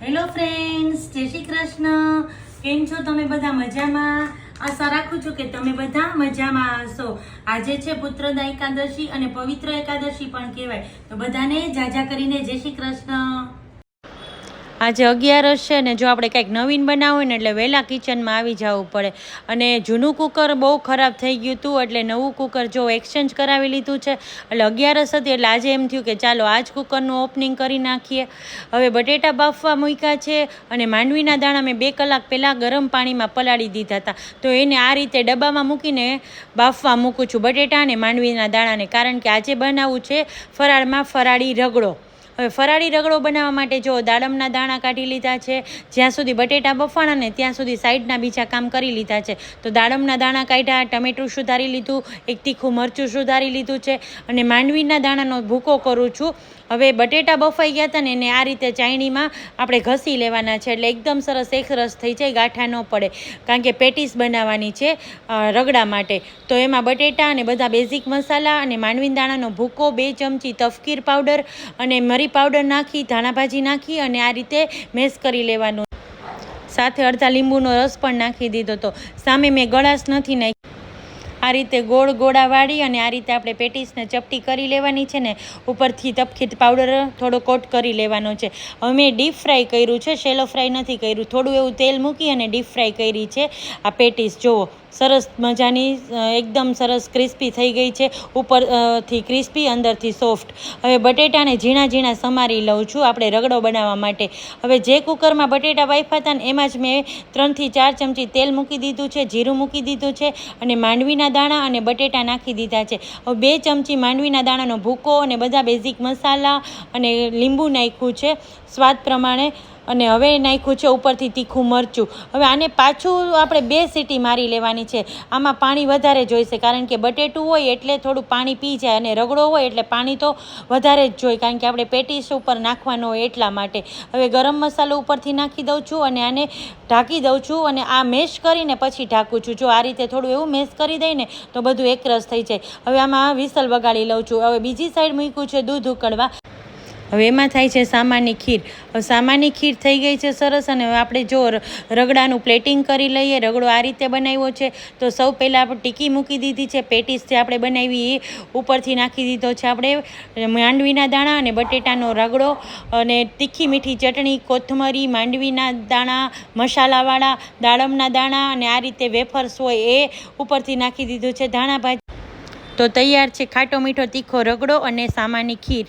Hello friends જય શ્રી કૃષ્ણ. કેમ છો તમે બધા મજામાં? આશા રાખું છું કે તમે બધા મજામાં હશો. આજે છે પુત્રદા એકાદશી અને પવિત્ર એકાદશી પણ કહેવાય. તો બધાને જાજા કરીને જય શ્રી કૃષ્ણ. આજે અગિયારસ છે ને જો આપણે કંઈક નવીન બનાવવું ને એટલે વહેલા કિચનમાં આવી જવું પડે. અને જૂનું કુકર બહુ ખરાબ થઈ ગયું હતું, એટલે નવું કુકર જો એક્સચેન્જ કરાવી લીધું છે, એટલે અગિયારસ હતી, એટલે આજે એમ થયું કે ચાલો આજ કુકરનું ઓપનિંગ કરી નાખીએ. હવે બટેટા બાફવા મૂક્યા છે અને માંડવીના દાણા મેં બે કલાક પહેલાં ગરમ પાણીમાં પલાળી દીધા હતા. તો એને આ રીતે ડબ્બામાં મૂકીને બાફવા મૂકું છું બટેટા અને માંડવીના દાણાને, કારણ કે આજે બનાવવું છે ફરાળમાં ફરાળી રગડો. હવે ફરાળી રગડો બનાવવા માટે જો દાડમના દાણા કાઢી લીધા છે, જ્યાં સુધી બટેટા બફાણા ને ત્યાં સુધી સાઈડના બીજા કામ કરી લીધા છે. તો દાડમના દાણા કાઢ્યા, ટમેટું સુધારી લીધું, એક તીખું મરચું સુધારી લીધું છે અને માંડવીના દાણાનો ભૂકો કરું છું. હવે બટેટા બફાઈ ગયા હતા ને એને આ રીતે ચાયણીમાં આપણે ઘસી લેવાના છે એટલે એકદમ સરસ એક રસ થઈ જાય, ગાંઠા ન પડે. કારણ કે પેટીસ બનાવવાની છે રગડા માટે. તો એમાં બટેટા અને બધા બેઝિક મસાલા અને માંડવી દાણાનો ભૂકો, બે ચમચી તફકીર પાવડર અને મરી પાવડર નાખી ધાણા ભાજી નાખી અને આ રીતે મેશ કરી લેવાનું. સાથે અડધા લીંબુનો રસ પણ નાખી દીધો તો સામે મેં ગળાશ નથી નાખી આ રીતે ગોળ ગોળા વાળી અને આ રીતે આપણે પેટીસને ચપટી કરી લેવાની છે ને, ઉપરથી તપકીત પાવડર થોડો કોટ કરી લેવાનો છે. હવે મેં ડીપ ફ્રાય કર્યું છે શેલો ફ્રાય નથી કર્યું. થોડું એવું તેલ મૂકી અને ડીપ ફ્રાય કરી છે આ પેટીસ. જુઓ. સરસ મજાની એકદમ સરસ ક્રિસ્પી થઈ ગઈ છે. ઉપરથી ક્રિસ્પી, અંદરથી સોફ્ટ. હવે બટેટાને ઝીણા ઝીણા સમારી લઉં છું આપણે રગડો બનાવવા માટે. હવે જે કુકરમાં બટેટા બાફ્યા હતા ને એમાં જ મેં ત્રણથી ચાર ચમચી તેલ મૂકી દીધું છે, જીરું મૂકી દીધું છે અને માંડવીના દાણા અને બટેટા નાખી દીધા છે. હવે બે ચમચી માંડવીના દાણાનો ભૂકો અને બધા બેઝિક મસાલા અને લીંબુ નાખ્યું છે. સ્વાદ પ્રમાણે અને હવે નાખ્યું છે ઉપરથી તીખું મરચું. હવે આને પાછું આપણે બે સીટી મારી લેવાની છે. આમાં પાણી વધારે જોઈશે, કારણ કે બટેટું હોય એટલે થોડું પાણી પી જાય અને રગડો હોય એટલે પાણી તો વધારે જ જોઈએ કારણ કે આપણે પેટીસ ઉપર નાખવાનો હોય એટલા માટે. હવે ગરમ મસાલો ઉપરથી નાખી દઉં છું અને આને ઢાંકી દઉં છું અને આ મેશ કરીને પછી ઢાંકું છું. જો આ રીતે થોડું એવું મેશ કરી દઈને તો બધું એકરસ થઈ જાય. હવે આમાં વિસલ વગાડી લઉં છું. હવે બીજી સાઈડ મૂક્યું છે દૂધ ઉકળવા. હવે એમાં થાય છે સામાની ખીર. સામાન્ય સામાની ખીર થઈ ગઈ છે સરસ અને હવે આપણે જો રગડાનું પ્લેટિંગ કરી લઈએ, રગડો આ રીતે બનાવ્યો છે, તો સૌ પહેલાં આપણે ટીકી મૂકી દીધી છે, પેટીસ જે આપણે બનાવી એ ઉપરથી નાખી દીધો છે આપણે. માંડવીના દાણા અને બટેટાનો રગડો અને તીખી મીઠી ચટણી, કોથમરી, માંડવીના દાણા, મસાલાવાળા, દાડમના દાણા અને આ રીતે વેફર્સ હોય એ ઉપરથી નાખી દીધું છે ધાણા ભાજી તો તૈયાર છે ખાટો મીઠો તીખો રગડો અને સામાની ખીર.